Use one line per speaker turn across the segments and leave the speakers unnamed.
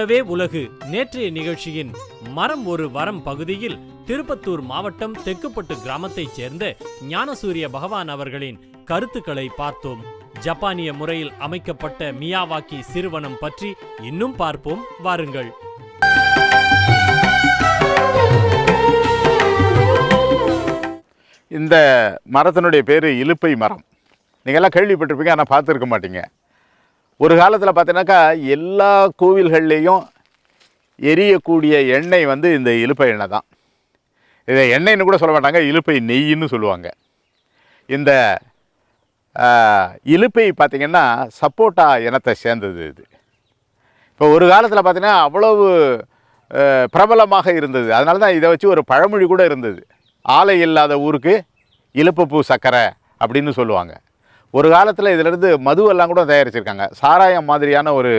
தமிழவே உலகு. நேற்றைய நிகழ்ச்சியின் மரம் ஒரு வரம் பகுதியில் திருப்பத்தூர் மாவட்டம் தெக்குப்பட்டு கிராமத்தைச் சேர்ந்த ஞானசூரிய பகவான் அவர்களின் கருத்துக்களை பார்த்தோம். ஜப்பானிய முறையில் அமைக்கப்பட்ட மியாவாக்கி சிறுவனம் பற்றி இன்னும் பார்ப்போம். வாருங்கள்.
இந்த மரத்தினுடைய பேர் இலுப்பை மரம். நீங்கள்லாம் கேள்விப்பட்டிருப்பீங்க ஆனால் பார்த்துருக்க மாட்டீங்க. ஒரு காலத்தில் பார்த்தீங்கன்னாக்கா எல்லா கோவில்கள்லேயும் எரியக்கூடிய எண்ணெய் வந்து இந்த இலுப்பை எண்ணெய் தான். இதை எண்ணெய்னு கூட சொல்ல மாட்டாங்க இலுப்பை நெய்ன்னு சொல்லுவாங்க. இந்த இழுப்பை இலுப்பை பார்த்திங்கன்னா சப்போட்டா இனத்தை சேர்ந்தது இது. இப்போ ஒரு காலத்தில் பார்த்தீங்கன்னா அவ்வளவு பிரபலமாக இருந்தது. அதனால தான் இதை வச்சு ஒரு பழமொழி கூட இருந்தது. ஆலை இல்லாத ஊருக்கு இலுப்பப்பூ சக்கரை அப்படின்னு சொல்லுவாங்க. ஒரு காலத்தில் இதிலிருந்து மதுவெல்லாம் கூட தயாரிச்சிருக்காங்க. சாராயம் மாதிரியான ஒரு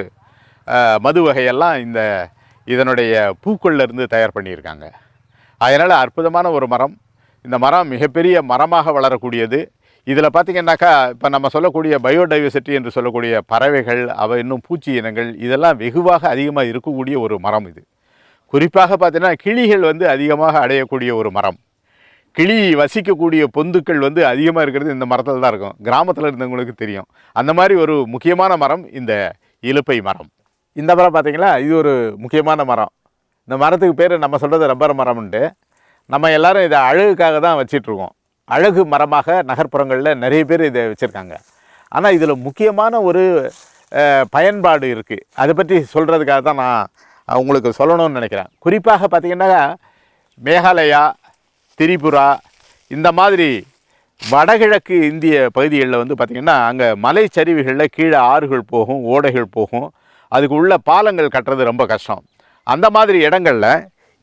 மது வகையெல்லாம் இந்த இதனுடைய பூக்கள்லேருந்து தயார் பண்ணியிருக்காங்க. அதனால் அற்புதமான ஒரு மரம். இந்த மரம் மிகப்பெரிய மரமாக வளரக்கூடியது. இதில் பார்த்திங்கன்னாக்கா இப்போ நம்ம சொல்லக்கூடிய பயோடைவர்சிட்டி என்று சொல்லக்கூடிய பறவைகள் அவை இன்னும் பூச்சி இனங்கள் இதெல்லாம் வெகுவாக அதிகமாக இருக்கக்கூடிய ஒரு மரம் இது. குறிப்பாக பார்த்திங்கன்னா கிளிகள் வந்து அதிகமாக அடையக்கூடிய ஒரு மரம். கிளி வசிக்கக்கூடிய பொந்துக்கள் வந்து அதிகமாக இருக்கிறது இந்த மரத்தில் தான் இருக்கும். கிராமத்தில் இருந்தவங்களுக்கு தெரியும். அந்த மாதிரி ஒரு முக்கியமான மரம் இந்த இலுப்பை மரம். இந்த மரம் பார்த்தீங்களா இது ஒரு முக்கியமான மரம். இந்த மரத்துக்கு பேர் நம்ம சொல்கிறது ரப்பர் மரம்ன்ட்டு நம்ம எல்லாரும் இதை அழகுக்காக தான் வச்சிட்ருக்கோம். அழகு மரமாக நகர்ப்புறங்களில் நிறைய பேர் இதை வச்சுருக்காங்க. ஆனால் இதில் முக்கியமான ஒரு பயன்பாடு இருக்குது அதை பற்றி சொல்கிறதுக்காக தான் நான் உங்களுக்கு சொல்லணும்னு நினைக்கிறேன். குறிப்பாக பார்த்திங்கன்னா மேகாலயா திரிபுரா இந்த மாதிரி வடகிழக்கு இந்திய பகுதிகளில் வந்து பார்த்திங்கன்னா அங்கே மலைச்சரிவுகளில் கீழே ஆறுகள் போகும் ஓடைகள் போகும். அதுக்கு உள்ள பாலங்கள் கட்டுறது ரொம்ப கஷ்டம். அந்த மாதிரி இடங்களில்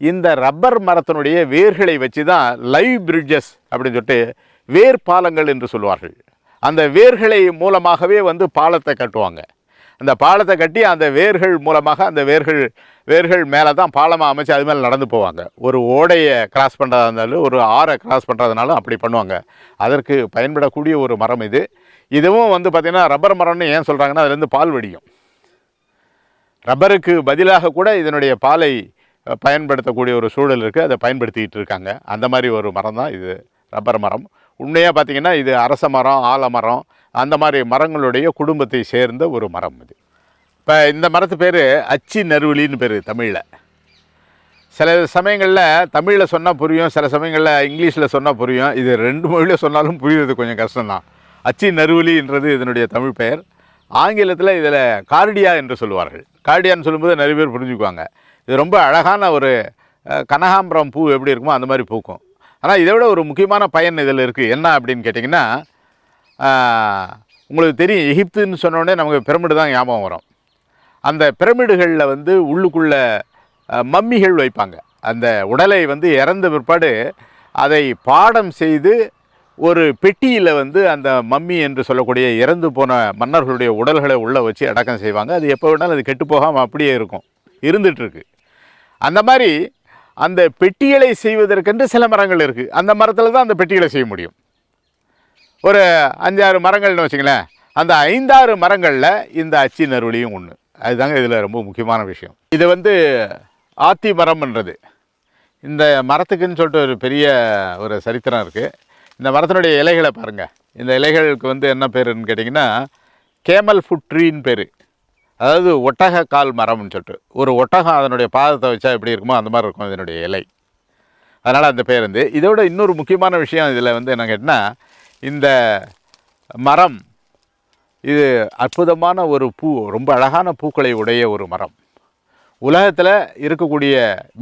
இந்த ரப்பர் மரத்தினுடைய வேர்களை வச்சு தான் லைவ் பிரிட்ஜஸ் அப்படின்னு சொல்லிட்டு வேர் பாலங்கள் என்று சொல்லுவார்கள். அந்த வேர்களை மூலமாகவே வந்து பாலத்தை கட்டுவாங்க. அந்த பாலத்தை கட்டி அந்த வேர்கள் மூலமாக அந்த வேர்கள் வேர்கள் மேலே தான் பாலமாக அமைச்சு அது மேலே நடந்து போவாங்க. ஒரு ஓடையை கிராஸ் பண்ணுறதா இருந்தாலும் ஒரு ஆறை கிராஸ் பண்ணுறதுனாலும் அப்படி பண்ணுவாங்க. அதற்கு பயன்படக்கூடிய ஒரு மரம் இது. இதுவும் வந்து பார்த்திங்கன்னா ரப்பர் மரம்னு ஏன் சொல்கிறாங்கன்னா அதுலேருந்து பால் வடியும். ரப்பருக்கு பதிலாக கூட இதனுடைய பாலை பயன்படுத்தக்கூடிய ஒரு சூழல் இருக்குது அதை பயன்படுத்திக்கிட்டு இருக்காங்க. அந்த மாதிரி ஒரு மரம் தான் இது ரப்பர் மரம். உண்மையாக பார்த்திங்கன்னா இது அரச மரம் ஆலமரம் அந்த மாதிரி மரங்களுடைய குடும்பத்தை சேர்ந்த ஒரு மரம் இது. இப்போ இந்த மரத்து பேர் அச்சி நறுவலின்னு பேர் தமிழில். சில சமயங்களில் தமிழில் சொன்னால் புரியும் சில சமயங்களில் இங்கிலீஷில் சொன்னால் புரியும். இது ரெண்டு மொழியில் சொன்னாலும் புரியுறது கொஞ்சம் கஷ்டம்தான். அச்சி நறுவலின்றது இதனுடைய தமிழ் பெயர். ஆங்கிலத்தில் இதில் கார்டியா என்று சொல்லுவார்கள். கார்டியான்னு சொல்லும்போது நிறைய பேர் புரிஞ்சுக்குவாங்க. இது ரொம்ப அழகான ஒரு கனகாம்பரம் பூ எப்படி இருக்குமோ அந்த மாதிரி பூக்கும். ஆனால் இதை விட ஒரு முக்கியமான பயன் இதில் இருக்குது என்ன அப்படின்னு கேட்டிங்கன்னா உங்களுக்கு தெரியும் எகிப்துன்னு சொன்னோடனே நமக்கு பிரமிடு தான் ஞாபகம் வரும். அந்த பிரமிடுகளில் வந்து உள்ளுக்குள்ள மம்மிகள் வைப்பாங்க. அந்த உடலை வந்து இறந்த பிற்பாடு அதை பாடம் செய்து ஒரு பெட்டியில் வந்து அந்த மம்மி என்று சொல்லக்கூடிய இறந்து போன மன்னர்களுடைய உடல்களை உள்ளே வச்சு அடக்கம் செய்வாங்க. அது எப்போ வேணாலும் அது கெட்டு போகாமல் அப்படியே இருக்கும். இருந்துகிட்ருக்கு அந்த மாதிரி அந்த பெட்டிகளை செய்வதற்கென்று சில மரங்கள் இருக்குது அந்த மரத்தில் தான் அந்த பெட்டிகளை செய்ய முடியும். ஒரு அஞ்சாறு மரங்கள்னு வச்சுங்களேன். அந்த ஐந்தாறு மரங்களில் இந்த அச்சி நறுவலியும் ஒன்று அதுதாங்க இதில் ரொம்ப முக்கியமான விஷயம். இது வந்து ஆத்தி மரம்ன்றது. இந்த மரத்துக்குன்னு சொல்லிட்டு ஒரு பெரிய ஒரு சரித்திரம் இருக்குது இந்த மரத்தினுடைய இலைகளை பாருங்கள் இந்த இலைகளுக்கு வந்து என்ன பேருன்னு கேட்டிங்கன்னா கேமல் ஃபுட் பேர். அதாவது ஒட்டக கால் மரம்னு சொல்லிட்டு. ஒரு ஒட்டகம் அதனுடைய பாதத்தை வச்சா எப்படி இருக்குமோ அந்த மாதிரி இருக்கும் இதனுடைய இலை. அதனால் அந்த பேர் வந்து. இதோட இன்னொரு முக்கியமான விஷயம் இதில் வந்து என்ன கேட்டிங்கன்னா இந்த மரம் இது அற்புதமான ஒரு பூ ரொம்ப அழகான பூக்களை உடைய ஒரு மரம். உலகத்தில் இருக்கக்கூடிய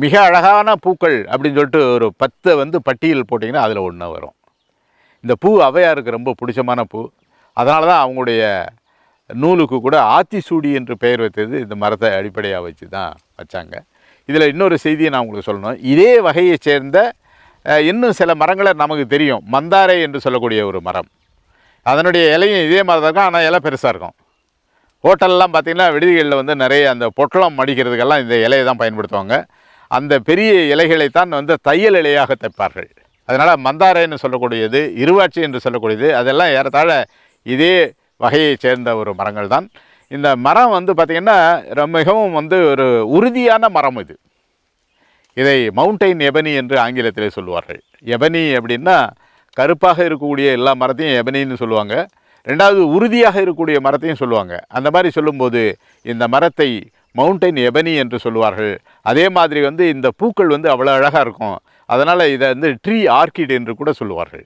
மிக அழகான பூக்கள் அப்படின்னு சொல்லிட்டு ஒரு பத்தை வந்து பட்டியல் போட்டிங்கன்னா அதில் ஒன்று வரும். இந்த பூ அவையாருக்கு ரொம்ப பிடிச்சமான பூ. அதனால தான் அவங்களுடைய நூலுக்கு கூட ஆத்திசூடி என்று பெயர் வைத்தது இந்த மரத்தை அடிப்படையாக வச்சு தான் வச்சாங்க. இதில் இன்னொரு செய்தியை நான் உங்களுக்கு சொல்லணும். இதே வகையை சேர்ந்த இன்னும் சில மரங்களை நமக்கு தெரியும். மந்தாரை என்று சொல்லக்கூடிய ஒரு மரம். அதனுடைய இலையும் இதே மாதிரி தான் இருக்கும் ஆனால் இலை பெருசாக இருக்கும். ஹோட்டல்லாம் பார்த்திங்கன்னா விடுதிகளில் வந்து நிறைய அந்த பொட்டலம் மடிக்கிறதுக்கெல்லாம் இந்த இலையை தான் பயன்படுத்துவாங்க. அந்த பெரிய இலைகளைத்தான் வந்து தையல் இலையாக தைப்பார்கள். அதனால் மந்தாரைன்னு சொல்லக்கூடியது இருவாட்சி என்று சொல்லக்கூடியது அதெல்லாம் ஏறத்தாழ இதே வகையைச் சேர்ந்த ஒரு மரங்கள் தான். இந்த மரம் வந்து பார்த்திங்கன்னா ரொம்ப மிகவும் வந்து ஒரு உறுதியான மரம் இது. இதை மவுண்டைன் எபனி என்று ஆங்கிலத்திலே சொல்லுவார்கள். எபனி அப்படின்னா கருப்பாக இருக்கக்கூடிய எல்லா மரத்தையும் எபனின்னு சொல்லுவாங்க. ரெண்டாவது உறுதியாக இருக்கக்கூடிய மரத்தையும் சொல்லுவாங்க. அந்த மாதிரி சொல்லும்போது இந்த மரத்தை மவுண்டைன் எபனி என்று சொல்லுவார்கள். அதே மாதிரி வந்து இந்த பூக்கள் வந்து அவ்வளோ அழகாக இருக்கும். அதனால் இதை வந்து ட்ரீ ஆர்கிட் என்று கூட சொல்லுவார்கள்.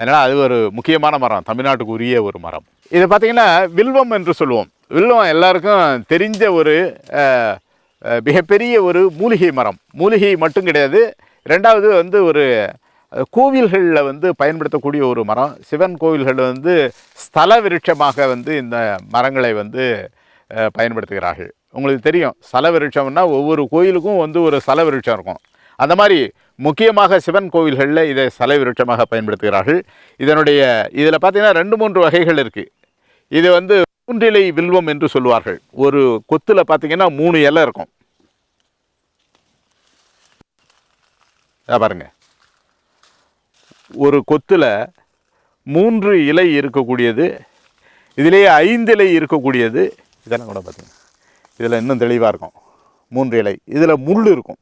அதனால் அது ஒரு முக்கியமான மரம். தமிழ்நாட்டுக்கு உரிய ஒரு மரம். இதை பார்த்திங்கன்னா வில்வம் என்று சொல்லுவோம். வில்வம் எல்லாருக்கும் தெரிஞ்ச ஒரு மிகப்பெரிய ஒரு மூலிகை மரம். மூலிகை மட்டும் கிடையாது. ரெண்டாவது வந்து ஒரு கோவில்களில் வந்து பயன்படுத்தக்கூடிய ஒரு மரம். சிவன் கோவில்களில் வந்து ஸ்தல விருட்சமாக வந்து இந்த மரங்களை வந்து பயன்படுத்துகிறார்கள். உங்களுக்கு தெரியும் ஸ்தல விருட்சம்னா ஒவ்வொரு கோயிலுக்கும் வந்து ஒரு ஸ்தல விருட்சம் இருக்கும். அந்த மாதிரி முக்கியமாக சிவன் கோவில்களில் இதை ஸ்தல விருட்சமாக பயன்படுத்துகிறார்கள். இதனுடைய இதில் பார்த்தீங்கன்னா ரெண்டு மூன்று வகைகள் இருக்குது இது வந்து மூன்றிலை வில்வம் என்று சொல்லுவார்கள். ஒரு கொத்தில் பார்த்தீங்கன்னா மூணு இலை இருக்கும். பாருங்கள் ஒரு கொத்தில் மூன்று இலை இருக்கக்கூடியது இதிலேயே ஐந்து இலை இருக்கக்கூடியது. இதெல்லாம் கூட பார்த்தீங்கன்னா இதில் இன்னும் தெளிவாக இருக்கும். மூன்று இலை. இதில் முள் இருக்கும்.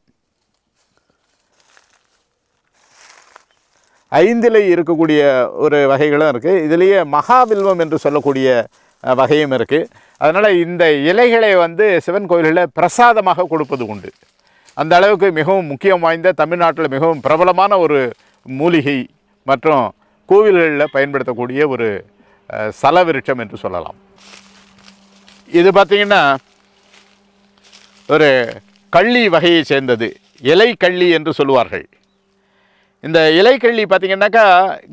ஐந்திலை இருக்கக்கூடிய ஒரு வகைகளும் இருக்குது இதுலேயே மகாவில்வம் என்று சொல்லக்கூடிய வகையும் இருக்குது அதனால் இந்த இலைகளை வந்து சிவன் கோயில்களில் பிரசாதமாக கொடுப்பது உண்டு. அந்த அளவுக்கு மிகவும் முக்கியம் வாய்ந்த தமிழ்நாட்டில் மிகவும் பிரபலமான ஒரு மூலிகை மற்றும் கோவில்களில் பயன்படுத்தக்கூடிய ஒரு சலவிருட்சம் சல விருட்சம் என்று சொல்லலாம். இது பார்த்திங்கன்னா ஒரு கள்ளி வகையை சேர்ந்தது. இலை கள்ளி என்று சொல்லுவார்கள். இந்த இலைக்கள்ளி பார்த்திங்கன்னாக்கா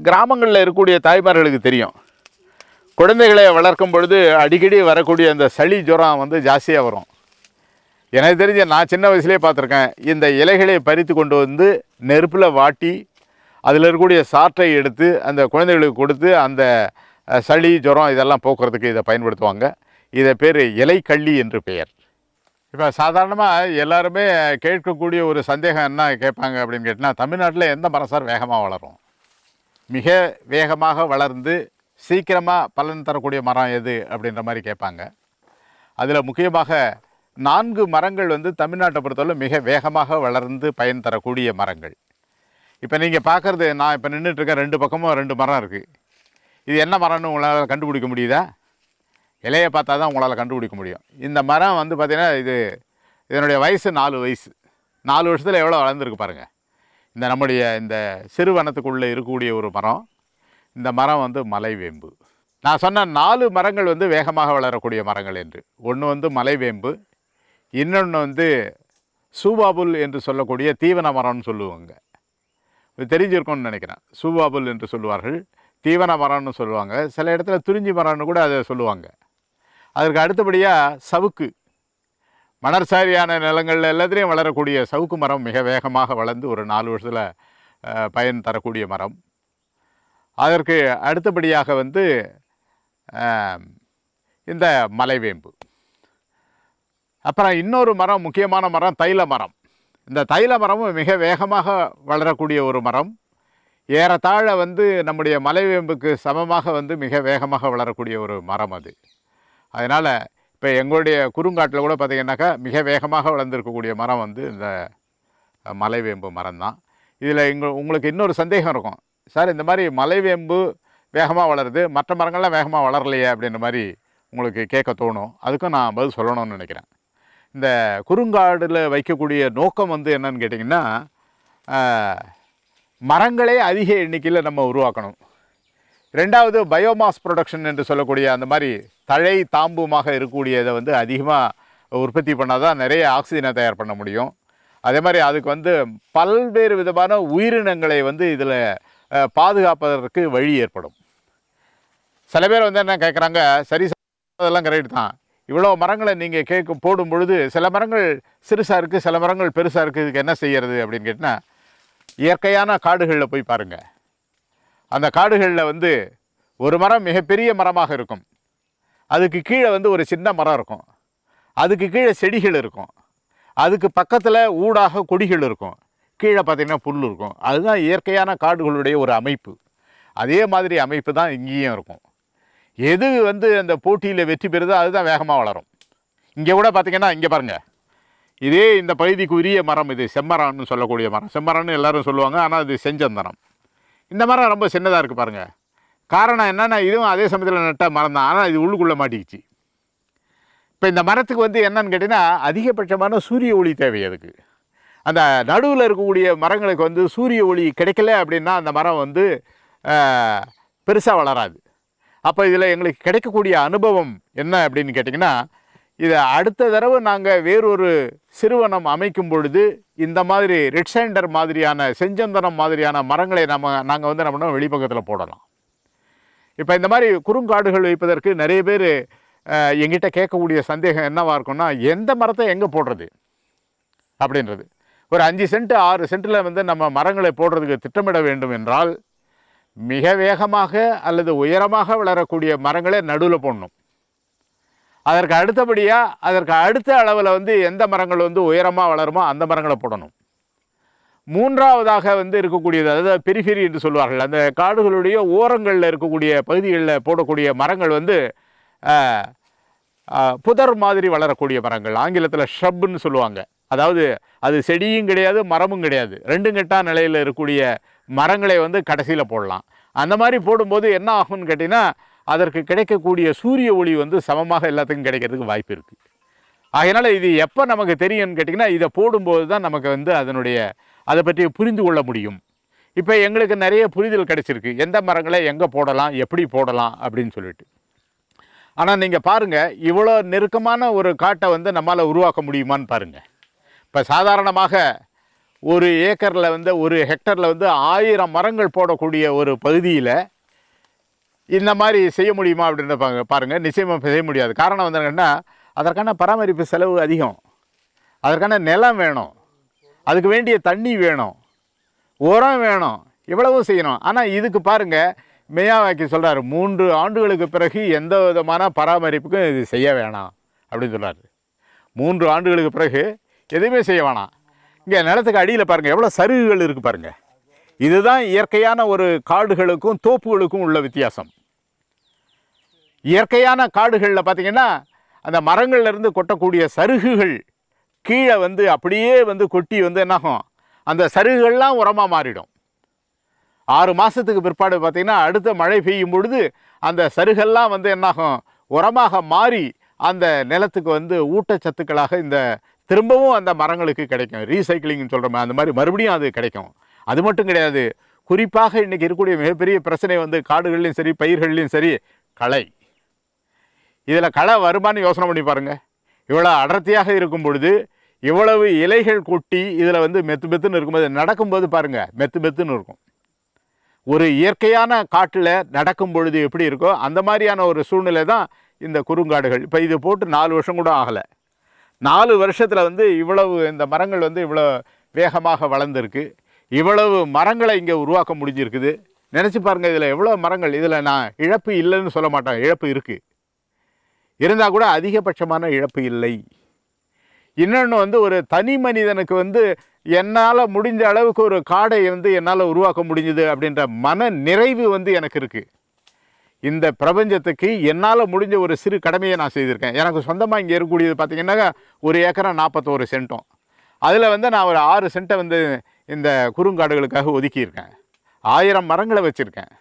கிராமங்களில் இருக்கக்கூடிய தாய்மார்களுக்கு தெரியும். குழந்தைகளை வளர்க்கும் பொழுது அடிக்கடி வரக்கூடிய அந்த சளி ஜுரம் வந்து ஜாஸ்தியாக வரும். எனக்கு தெரிஞ்ச நான் சின்ன வயசுலேயே பார்த்துருக்கேன். இந்த இலைகளை பறித்து கொண்டு வந்து நெருப்பில் வாட்டி அதில் இருக்கக்கூடிய சாற்றை எடுத்து அந்த குழந்தைகளுக்கு கொடுத்து அந்த சளி ஜுரம் இதெல்லாம் போக்குறதுக்கு இதை பயன்படுத்துவாங்க. இதை பேர் இலைக்கள்ளி என்று பெயர். இப்போ சாதாரணமாக எல்லாருமே கேட்கக்கூடிய ஒரு சந்தேகம் என்ன கேட்பாங்க அப்படின்னு கேட்டினா தமிழ்நாட்டில் எந்த மரம் சார் வேகமாக வளரும்? மிக வேகமாக வளர்ந்து சீக்கிரமாக பலன் தரக்கூடிய மரம் எது அப்படின்ற மாதிரி கேட்பாங்க. அதில் முக்கியமாக நான்கு மரங்கள் வந்து தமிழ்நாட்டை பொறுத்தவரை மிக வேகமாக வளர்ந்து பயன் தரக்கூடிய மரங்கள். இப்போ நீங்கள் பார்க்குறது நான் இப்போ நின்றுட்டுருக்கேன் ரெண்டு பக்கமும் ரெண்டு மரம் இருக்குது இது என்ன மரம்னு உங்களால் கண்டுபிடிக்க முடியுதா? இலையை பார்த்தா தான் உங்களால் கண்டுபிடிக்க முடியும். இந்த மரம் வந்து பார்த்திங்கன்னா இது இதனுடைய வயசு நாலு வயசு. நாலு வருஷத்தில் எவ்வளோ வளர்ந்துருக்கு பாருங்கள் இந்த நம்முடைய இந்த சிறுவனத்துக்குள்ளே இருக்கக்கூடிய ஒரு மரம். இந்த மரம் வந்து மலைவேம்பு நான் சொன்ன நாலு மரங்கள் வந்து வேகமாக வளரக்கூடிய மரங்கள் என்று. ஒன்று வந்து மலைவேம்பு இன்னொன்று வந்து சூபாபுல் என்று சொல்லக்கூடிய தீவன மரம்னு சொல்லுவாங்க. இது தெரிஞ்சிருக்கும்னு நினைக்கிறேன். சூபாபுல் என்று சொல்லுவார்கள். தீவன மரம்னு சொல்லுவாங்க. சில இடத்துல துறிஞ்சி மரம்னு கூட அதை சொல்லுவாங்க. அதற்கு அடுத்தபடியாக சவுக்கு. மணற்சாரியான நிலங்கள் எல்லாத்துலேயும் வளரக்கூடிய சவுக்கு மரம் மிக வேகமாக வளர்ந்து ஒரு நாலு வருஷத்தில் பயன் தரக்கூடிய மரம். அதற்கு அடுத்தபடியாக வந்து இந்த மலைவேம்பு. அப்புறம் இன்னொரு மரம் முக்கியமான மரம் தைல மரம் இந்த தைல மரமும் மிக வேகமாக வளரக்கூடிய ஒரு மரம். ஏறத்தாழ வந்து நம்முடைய மலைவேம்புக்கு சமமாக வந்து மிக வேகமாக வளரக்கூடிய ஒரு மரம் அது. அதனால் இப்போ எங்களுடைய குறுங்காட்டில் கூட பார்த்திங்கன்னாக்கா மிக வேகமாக வளர்ந்துருக்கக்கூடிய மரம் வந்து இந்த மலைவேம்பு மரம் தான் இதில் எங்கள் உங்களுக்கு இன்னொரு சந்தேகம் இருக்கும். சார் இந்த மாதிரி மலைவேம்பு வேகமாக வளருது மற்ற மரங்கள்லாம் வேகமாக வளரலையே அப்படின்ற மாதிரி உங்களுக்கு கேட்க தோணும். அதுக்கும் நான் பதில் சொல்லணும்னு நினைக்கிறேன். இந்த குறுங்காடில் வைக்கக்கூடிய நோக்கம் வந்து என்னன்னு கேட்டிங்கன்னா மரங்களே அதிக எண்ணிக்கையில் நம்ம உருவாக்கணும். ரெண்டாவது பயோமாஸ் ப்ரொடக்ஷன் என்று சொல்லக்கூடிய அந்த மாதிரி தழை தாம்புமாக இருக்கக்கூடியதை வந்து அதிகமாக உற்பத்தி பண்ணால் தான் நிறைய ஆக்சிஜனை தயார் பண்ண முடியும். அதே மாதிரி அதுக்கு வந்து பல்வேறு விதமான உயிரினங்களை வந்து இதில் பாதுகாப்பதற்கு வழி ஏற்படும். சில பேர் வந்து என்ன கேட்குறாங்க சரி அதெல்லாம் கரெக்ட் தான். இவ்வளோ மரங்களை நீங்கள் கேட்க போடும் பொழுது சில மரங்கள் சிறுசாக இருக்குது சில மரங்கள் பெருசாக இருக்குது இதுக்கு என்ன செய்கிறது அப்படின்னு கேட்டால் இயற்கையான காடுகளில் போய் பாருங்கள் அந்த காடுகளில் வந்து ஒரு மரம் மிகப்பெரிய மரமாக இருக்கும். அதுக்கு கீழே வந்து ஒரு சின்ன மரம் இருக்கும். அதுக்கு கீழே செடிகள் இருக்கும். அதுக்கு பக்கத்தில் ஊடாக கொடிகள் இருக்கும். கீழே பார்த்தீங்கன்னா புல் இருக்கும். அதுதான் இயற்கையான காடுகளுடைய ஒரு அமைப்பு. அதே மாதிரி அமைப்பு தான் இங்கேயும் இருக்கும். எது வந்து அந்த போட்டியில் வெற்றி பெறுதோ அதுதான் வேகமாக வளரும். இங்கே கூட பார்த்தீங்கன்னா இங்கே பாருங்கள் இதே இந்த பகுதிக்கு உரிய மரம் இது செம்மரம்னு சொல்லக்கூடிய மரம். செம்மரம்னு எல்லோரும் சொல்லுவாங்க ஆனால் இது செஞ்சந்தனம். இந்த மரம் ரொம்ப சின்னதாக இருக்குது பாருங்கள் காரணம் என்னென்னா இதுவும் அதே சமயத்தில் நட்ட மரம் தான் ஆனால் இது உள்ளுக்குள்ளே மாட்டிக்கிச்சு. இப்போ இந்த மரத்துக்கு வந்து என்னன்னு கேட்டிங்கன்னா அதிகபட்சமான சூரிய ஒளி தேவை அதுக்கு. அந்த நடுவில் இருக்கக்கூடிய மரங்களுக்கு வந்து சூரிய ஒளி கிடைக்கல அப்படின்னா அந்த மரம் வந்து பெருசாக வளராது. அப்போ இதில் எங்களுக்கு கிடைக்கக்கூடிய அனுபவம் என்ன அப்படின்னு கேட்டிங்கன்னா இதை அடுத்த தடவை நாங்கள் வேறொரு சிறுவனம் அமைக்கும் பொழுது இந்த மாதிரி ரெட் மாதிரியான செஞ்சந்தனம் மாதிரியான மரங்களை நம்ம நாங்கள் வந்து நம்ம வெளிப்பக்கத்தில் போடலாம். இப்போ இந்த மாதிரி குறுங்காடுகள் வைப்பதற்கு நிறைய பேர் எங்கிட்ட கேட்கக்கூடிய சந்தேகம் என்னவாக இருக்கும்னா எந்த மரத்தை எங்கே போடுறது? அப்படின்றது. ஒரு அஞ்சு சென்ட் ஆறு சென்ட்டில் வந்து நம்ம மரங்களை போடுறதுக்கு திட்டமிட வேண்டும் என்றால் மிக வேகமாக அல்லது உயரமாக வளரக்கூடிய மரங்களை நடுவில் போடணும். அதற்கு அடுத்தபடியாக அதற்கு அடுத்த அளவில் வந்து எந்த மரங்கள் வந்து உயரமாக வளருமோ அந்த மரங்களை போடணும். மூன்றாவதாக வந்து இருக்கக்கூடியது அதாவது பெரிஃபெரி என்று சொல்வார்கள். அந்த காடுகளுடைய ஓரங்களில் இருக்கக்கூடிய பகுதிகளில் போடக்கூடிய மரங்கள் வந்து புதர் மாதிரி வளரக்கூடிய மரங்கள். ஆங்கிலத்தில் ஷ்ரப்புன்னு சொல்லுவாங்க. அதாவது அது செடியும் கிடையாது மரமும் கிடையாது. ரெண்டும் கெட்டா நிலையில் இருக்கக்கூடிய மரங்களை வந்து கடைசியில் போடலாம். அந்த மாதிரி போடும்போது என்ன ஆகும்னு கேட்டிங்கன்னா அதற்கு கிடைக்கக்கூடிய சூரிய ஒளி வந்து சமமாக எல்லாத்துக்கும் கிடைக்கிறதுக்கு வாய்ப்பு இருக்குது அதனால் இது எப்போ நமக்கு தெரியும்னு கேட்டிங்கன்னா இதை போடும்போது தான் நமக்கு வந்து அதனுடைய அதை பற்றி புரிந்து கொள்ள முடியும். இப்போ எங்களுக்கு நிறைய புரிதல் கிடச்சிருக்கு. எந்த மரங்களை எங்கே போடலாம் எப்படி போடலாம் அப்படின்னு சொல்லிட்டு. ஆனால் நீங்கள் பாருங்கள் இவ்வளோ நெருக்கமான ஒரு காட்டை வந்து நம்மளால் உருவாக்க முடியுமான்னு பாருங்கள் இப்போ சாதாரணமாக ஒரு ஏக்கரில் வந்து ஒரு ஹெக்டரில் வந்து ஆயிரம் மரங்கள் போடக்கூடிய ஒரு பகுதியில் இந்த மாதிரி செய்ய முடியுமா அப்படின்னு பாருங்க பாருங்கள் நிச்சயமாக செய்ய முடியாது. காரணம் வந்து அதற்கான பராமரிப்பு செலவு அதிகம். அதற்கான நிலம் வேணும். அதுக்கு வேண்டிய தண்ணி வேணும். உரம் வேணும். இவ்வளவும் செய்யணும். ஆனால் இதுக்கு பாருங்கள் மெய்யாவாக்கி சொல்கிறாரு மூன்று ஆண்டுகளுக்கு பிறகு எந்த விதமான பராமரிப்புக்கும் இது செய்ய வேணாம். அப்படின்னு சொல்கிறார் மூன்று ஆண்டுகளுக்கு பிறகு எதுவுமே செய்ய வேணாம். இங்கே நிலத்துக்கு அடியில் பாருங்கள் எவ்வளோ சருகுகள் இருக்குது பாருங்கள் இதுதான் இயற்கையான ஒரு காடுகளுக்கும் தோப்புகளுக்கும் உள்ள வித்தியாசம். இயற்கையான காடுகளில் பார்த்திங்கன்னா அந்த மரங்கள்லேருந்து கொட்டக்கூடிய சருகுகள் கீழே வந்து அப்படியே வந்து கொட்டி வந்து என்னாகும்? அந்த சருகுகள்லாம் உரமாக மாறிடும். ஆறு மாதத்துக்கு பிற்பாடு பார்த்திங்கன்னா அடுத்த மழை பெய்யும் பொழுது அந்த சருகெல்லாம் வந்து என்னாகும்? உரமாக மாறி அந்த நிலத்துக்கு வந்து ஊட்டச்சத்துக்களாக இந்த திரும்பவும் அந்த மரங்களுக்கு கிடைக்கும். ரீசைக்கிளிங்னு சொல்கிறோமே அந்த மாதிரி மறுபடியும் அது கிடைக்கும். அது மட்டும் கிடையாது. குறிப்பாக இன்றைக்கி இருக்கக்கூடிய மிகப்பெரிய பிரச்சனை வந்து காடுகள்லையும் சரி பயிர்கள்லையும் சரி களை. இதில் களை வருமானு யோசனை பண்ணி பாருங்கள் இவ்வளோ அடர்த்தியாக இருக்கும் பொழுது இவ்வளவு இலைகள் கொட்டி இதில் வந்து மெத்து மெத்துன்னு இருக்கும்போது நடக்கும்போது பாருங்கள் மெத்து மெத்துன்னு இருக்கும். ஒரு இயற்கையான காட்டில் நடக்கும் பொழுது எப்படி இருக்கோ அந்த மாதிரியான ஒரு சூழ்நிலை தான் இந்த குறுங்காடுகள். இப்போ இது போட்டு நாலு வருஷம் கூட ஆகலை. நாலு வருஷத்தில் வந்து இவ்வளவு இந்த மரங்கள் வந்து இவ்வளோ வேகமாக வளர்ந்துருக்கு. இவ்வளவு மரங்களை இங்கே உருவாக்க முடிஞ்சிருக்குது. நினச்சி பாருங்கள் இதில் எவ்வளோ மரங்கள் இதில் நான் இழப்பு இல்லைன்னு சொல்ல மாட்டேன் இழப்பு இருக்குது இருந்தால் கூட அதிகபட்சமான இழப்பு இல்லை. இன்னொன்று வந்து ஒரு தனி மனிதனுக்கு வந்து என்னால் முடிஞ்ச அளவுக்கு ஒரு காடை வந்து என்னால் உருவாக்க முடிஞ்சுது அப்படின்ற மன நிறைவு வந்து எனக்கு இருக்குது இந்த பிரபஞ்சத்துக்கு என்னால் முடிஞ்ச ஒரு சிறு கடமையை நான் செய்திருக்கேன். எனக்கு சொந்தமாக இங்கே இருக்கக்கூடியது பார்த்திங்கன்னாக்கா ஒரு ஏக்கரா நாற்பத்தோரு சென்ட்டும். அதில் வந்து நான் ஒரு ஆறு சென்ட்டை வந்து இந்த குறுங்காடுகளுக்காக ஒதுக்கியிருக்கேன். ஆயிரம் மரங்களை வச்சுருக்கேன்.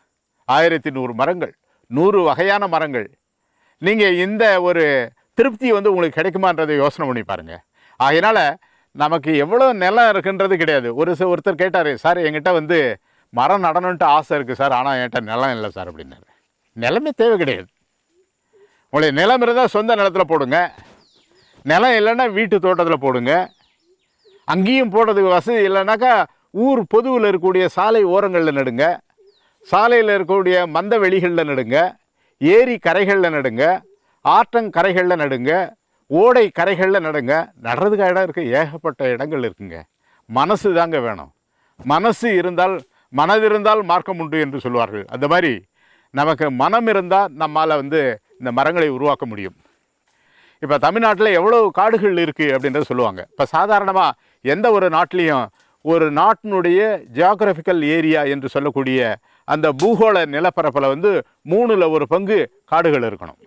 ஆயிரத்தி நூறு மரங்கள் நூறு வகையான மரங்கள். நீங்கள் இந்த ஒரு திருப்தி வந்து உங்களுக்கு கிடைக்குமான்றதை யோசனை பண்ணி பாருங்கள் ஆகையினால் நமக்கு எவ்வளோ நிலம் இருக்குன்றது கிடையாது. ஒரு ஒருத்தர் கேட்டார் சார் என்கிட்ட வந்து மரம் நடணுன்ட்டு ஆசை இருக்குது சார் ஆனால் என்கிட்ட நிலம் இல்லை சார் அப்படின்னாரு. நிலமே தேவை கிடையாது. உங்களுக்கு நிலம் இருந்தால் சொந்த நிலத்தில் போடுங்க. நிலம் இல்லைன்னா வீட்டு தோட்டத்தில் போடுங்க. அங்கேயும் போடுறதுக்கு வசதி இல்லைனாக்கா ஊர் பொதுவில் இருக்கக்கூடிய சாலை ஓரங்களில் நடுங்க. சாலையில் இருக்கக்கூடிய மந்த வெளிகளில் நடுங்க. ஏரி கரைகளில் நடுங்க. ஆற்றங்கரைகளில் நடுங்க. ஓடை கரைகளில் நடுங்க. நடுறதுக்காக இடம் இருக்குது ஏகப்பட்ட இடங்கள் இருக்குங்க. மனசு தாங்க வேணும். மனசு இருந்தால் மனதிருந்தால் மார்க்கம் உண்டு என்று சொல்வார்கள். அந்த மாதிரி நமக்கு மனம் இருந்தால் நம்மால் வந்து இந்த மரங்களை உருவாக்க முடியும். இப்போ தமிழ்நாட்டில் எவ்வளோ காடுகள் இருக்குது அப்படின்றத சொல்லுவாங்க. இப்போ சாதாரணமாக எந்த ஒரு நாட்டிலையும் ஒரு நாட்டினுடைய ஜியாகிரபிக்கல் ஏரியா என்று சொல்லக்கூடிய அந்த பூகோள நிலப்பரப்பில் வந்து மூணில் ஒரு பங்கு காடுகள் இருக்கணும்.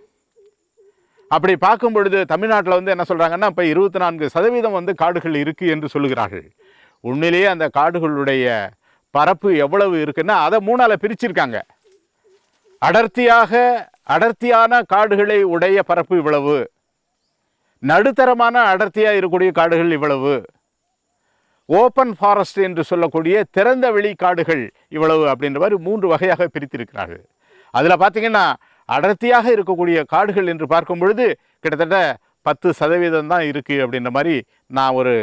அப்படி பார்க்கும் பொழுது தமிழ்நாட்டில் வந்து என்ன சொல்கிறாங்கன்னா இப்போ இருபத்தி நான்கு சதவீதம் வந்து காடுகள் இருக்குது என்று சொல்லுகிறார்கள். உண்மையிலேயே அந்த காடுகளுடைய பரப்பு எவ்வளவு இருக்குன்னா அதை மூணால் பிரிச்சிருக்காங்க. அடர்த்தியாக அடர்த்தியான காடுகளை உடைய பரப்பு இவ்வளவு. நடுத்தரமான அடர்த்தியாக இருக்கக்கூடிய காடுகள் இவ்வளவு. ஓப்பன் ஃபாரஸ்ட் என்று சொல்லக்கூடிய திறந்த வெளி காடுகள் இவ்வளவு அப்படின்ற மாதிரி மூன்று வகையாக பிரித்திருக்கிறார்கள். அதில் பார்த்தீங்கன்னா அடர்த்தியாக இருக்கக்கூடிய காடுகள் என்று பார்க்கும் பொழுது கிட்டத்தட்ட பத்து சதவீதம் தான் இருக்குது அப்படின்ற மாதிரி நான் ஒரு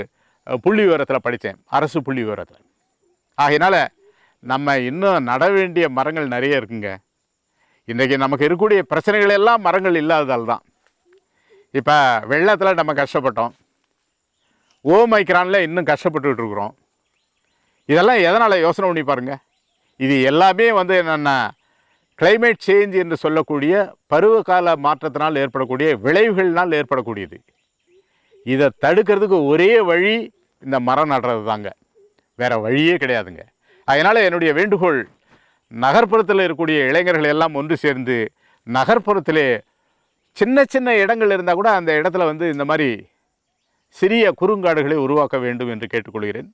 புள்ளி விவரத்தில் படித்தேன். அரசு புள்ளி விவரத்தில். ஆகையினால் நம்ம இன்னும் நட வேண்டிய மரங்கள் நிறைய இருக்குங்க. இன்றைக்கி நமக்கு இருக்கக்கூடிய பிரச்சனைகள் எல்லாம் மரங்கள் இல்லாததால் தான். இப்போ வெள்ளத்தில் நம்ம கஷ்டப்பட்டோம். ஓமைக்ரானில் இன்னும் கஷ்டப்பட்டுக்கிட்டு இருக்கிறோம். இதெல்லாம் எதனால்? யோசனை பண்ணி பாருங்கள் இது எல்லாமே வந்து என்னென்னா கிளைமேட் சேஞ்ச் என்று சொல்லக்கூடிய பருவகால மாற்றத்தினால் ஏற்படக்கூடிய விளைவுகள்னால் ஏற்படக்கூடியது. இதை தடுக்கிறதுக்கு ஒரே வழி இந்த மரம் நடுறது தாங்க வேறு வழியே கிடையாதுங்க. அதனால் என்னுடைய வேண்டுகோள் நகர்ப்புறத்தில் இருக்கக்கூடிய இளைஞர்கள் எல்லாம் ஒன்று சேர்ந்து நகர்ப்புறத்திலே சின்ன சின்ன இடங்கள் இருந்தால் கூட அந்த இடத்துல வந்து இந்த மாதிரி சிறிய குறுங்காடுகளை உருவாக்க வேண்டும் என்று கேட்டுக்கொள்கிறேன்.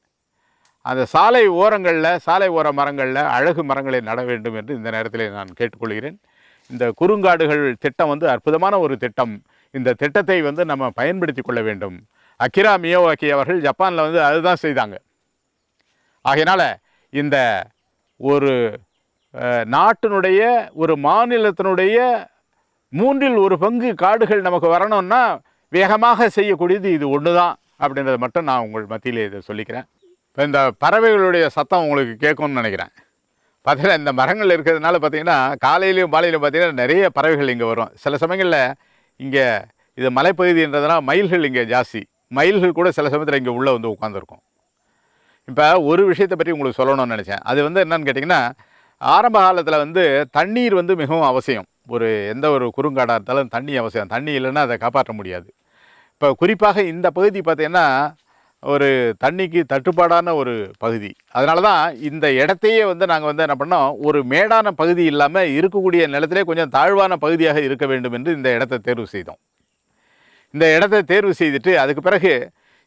அந்த சாலை ஓரங்களில் சாலை ஓர மரங்களில் அழகு மரங்களை நட வேண்டும் என்று இந்த நேரத்தில் நான் கேட்டுக்கொள்கிறேன். இந்த குறுங்காடுகள் திட்டம் வந்து அற்புதமான ஒரு திட்டம். இந்த திட்டத்தை வந்து நம்ம பயன்படுத்தி கொள்ள வேண்டும். அக்கிரா மியோவாக்கி அவர்கள் ஜப்பானில் வந்து அதுதான் செய்தாங்க. ஆகையினால் இந்த ஒரு நாட்டினுடைய ஒரு மாநிலத்தினுடைய மூன்றில் ஒரு பங்கு காடுகள் நமக்கு வரணும்னா வேகமாக செய்யக்கூடியது இது ஒன்று தான் அப்படின்றத மட்டும் நான் உங்கள் மத்தியில் இதை சொல்லிக்கிறேன். இப்போ இந்த பறவைகளுடைய சத்தம் உங்களுக்கு கேட்கும்னு நினைக்கிறேன். பார்த்தீங்கன்னா இந்த மரங்கள் இருக்கிறதுனால பார்த்தீங்கன்னா காலையிலையும் மாலையிலையும் பார்த்தீங்கன்னா நிறைய பறவைகள் இங்கே வரும். சில சமயங்களில் இங்கே இது மலைப்பகுதின்றதுனால மயில்கள் இங்கே ஜாஸ்தி. மயில்கள் கூட சில சமயத்தில் இங்கே உள்ளே வந்து உட்காந்துருக்கும் இப்போ ஒரு விஷயத்தை பற்றி உங்களுக்கு சொல்லணும்னு நினச்சேன். அது வந்து என்னென்னு கேட்டிங்கன்னா ஆரம்ப காலத்தில் வந்து தண்ணீர் வந்து மிகவும் அவசியம். ஒரு எந்த ஒரு குறுங்காடாக இருந்தாலும் தண்ணி அவசியம். தண்ணி இல்லைன்னா அதை காப்பாற்ற முடியாது. இப்போ குறிப்பாக இந்த பகுதி பார்த்திங்கன்னா ஒரு தண்ணிக்கு தட்டுப்பாடான ஒரு பகுதி. அதனால தான் இந்த இடத்தையே வந்து நாங்கள் வந்து என்ன பண்ணோம் ஒரு மேடான பகுதி இல்லாமல் இருக்கக்கூடிய நிலத்திலே கொஞ்சம் தாழ்வான பகுதியாக இருக்க வேண்டும் என்று இந்த இடத்தை தேர்வு செய்தோம். இந்த இடத்தை தேர்வு செய்துட்டு அதுக்கு பிறகு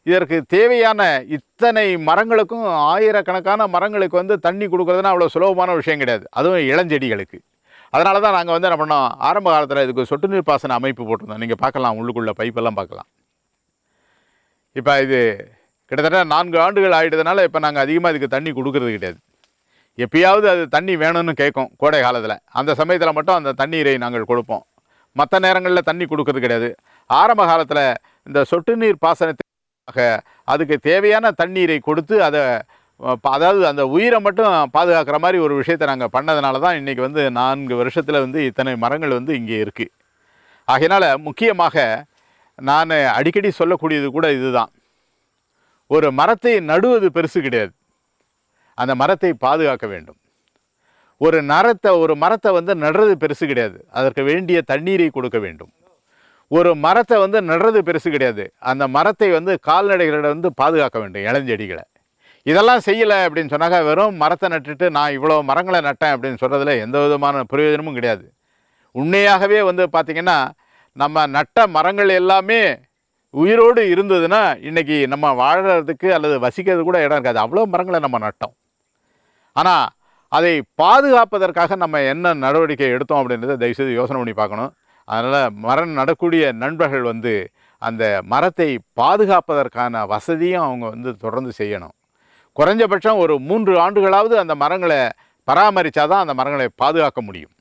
இதற்கு தேவையான இத்தனை மரங்களுக்கும் ஆயிரக்கணக்கான மரங்களுக்கு வந்து தண்ணி கொடுக்குறதுனா அவ்வளோ சுலபமான விஷயம் கிடையாது. அதுவும் இளஞ்செடிகளுக்கு. அதனால தான் நாங்கள் வந்து என்ன பண்ணோம்? ஆரம்ப காலத்தில் இதுக்கு சொட்டு நீர் பாசன அமைப்பு போட்டிருந்தோம். நீங்கள் பார்க்கலாம் உள்ளுக்குள்ளே பைப்பெல்லாம் பார்க்கலாம். இப்போ இது கிட்டத்தட்ட நான்கு ஆண்டுகள் ஆகிட்டதுனால இப்போ நாங்கள் அதிகமாக இதுக்கு தண்ணி கொடுக்கறது கிடையாது. எப்பயாவது அது தண்ணி வேணும்னு கேட்கும் கோடை காலத்தில். அந்த சமயத்தில் மட்டும் அந்த தண்ணீரை நாங்கள் கொடுப்போம். மற்ற நேரங்களில் தண்ணி கொடுக்கறது கிடையாது. ஆரம்ப காலத்தில் இந்த சொட்டு நீர் பாசனத்தை ஆக அதுக்கு தேவையான தண்ணீரை கொடுத்து அதை அதாவது அந்த உயிரை மட்டும் பாதுகாக்கிற மாதிரி ஒரு விஷயத்தை நாங்கள் பண்ணதுனால தான் இன்றைக்கி வந்து நான்கு வருஷத்தில் வந்து இத்தனை மரங்கள் வந்து இங்கே இருக்குது ஆகையினால் முக்கியமாக நான் அடிக்கடி சொல்லக்கூடியது கூட இதுதான். ஒரு மரத்தை நடுவது பெருசு கிடையாது. அந்த மரத்தை பாதுகாக்க வேண்டும். ஒரு நரத்தை ஒரு மரத்தை வந்து நடுறது பெருசு கிடையாது. அதற்கு வேண்டிய தண்ணீரை கொடுக்க வேண்டும். ஒரு மரத்தை வந்து நடுறது பெருசு கிடையாது. அந்த மரத்தை வந்து கால்நடைகளிடம் வந்து பாதுகாக்க வேண்டும் இளஞ்செடிகளை. இதெல்லாம் செய்யலை அப்படின்னு சொன்னாக்க வெறும் மரத்தை நட்டுட்டு நான் இவ்வளோ மரங்களை நட்டேன் அப்படின்னு சொல்கிறதுல எந்த விதமான பிரயோஜனமும் கிடையாது. உண்மையாகவே வந்து பார்த்திங்கன்னா நம்ம நட்ட மரங்கள் எல்லாமே உயிரோடு இருந்ததுன்னா இன்றைக்கி நம்ம வாழறதுக்கு அல்லது வசிக்கிறது கூட இடம் இருக்காது. அவ்வளோ மரங்களை நம்ம நட்டோம். ஆனால் அதை பாதுகாப்பதற்காக நம்ம என்ன நடவடிக்கை எடுத்தோம் அப்படின்றத தயவுசெய்து யோசனை பண்ணி பார்க்கணும். அதனால் மரம் நடக்கூடிய நண்பர்கள் வந்து அந்த மரத்தை பாதுகாப்பதற்கான வசதியும் அவங்க வந்து தொடர்ந்து செய்யணும். குறைஞ்சபட்சம் ஒரு மூன்று ஆண்டுகளாவது அந்த மரங்களை பராமரித்தாதான் அந்த மரங்களை பாதுகாக்க முடியும்.